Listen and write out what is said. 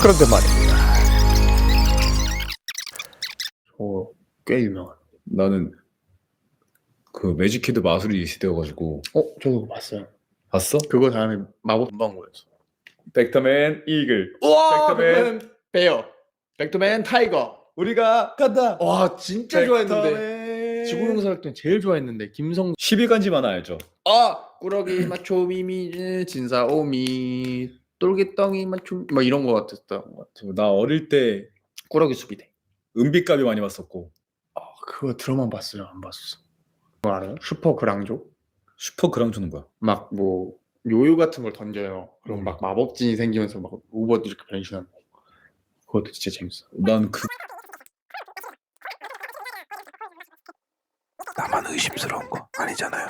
그런데 말입니다. 저꽤 유명한. 나는 그 매직키드 마술이 시대여가지고 어, 저도 그거 봤어요. 봤어? 그거 다음에 마법 문방구였어. 백터맨 이글 우와, 백터맨. 백터맨 베어, 백터맨 타이거. 우리가 간다 와, 진짜 좋아했는데. 지구용사 때 제일 좋아했는데 김성 12간지만 알죠 아 꾸러기 마초 미미 진사 오미 똘기덩이 마초 막 이런 거 같았던 것 같아. 나 어릴 때 꾸러기 수비대. 은빛가비 많이 봤었고 아 그거 들어만 봤어요, 안 봤었어. 그거 알아요? 슈퍼 그랑조? 슈퍼 그랑조는 뭐야? 막 뭐 요요 같은 걸 던져요. 그럼 음. 막 마법진이 생기면서 막 로봇 이렇게 변신하는 거. 그것도 진짜 재밌어. 난 그 나만 의심스러운 거 아니잖아요.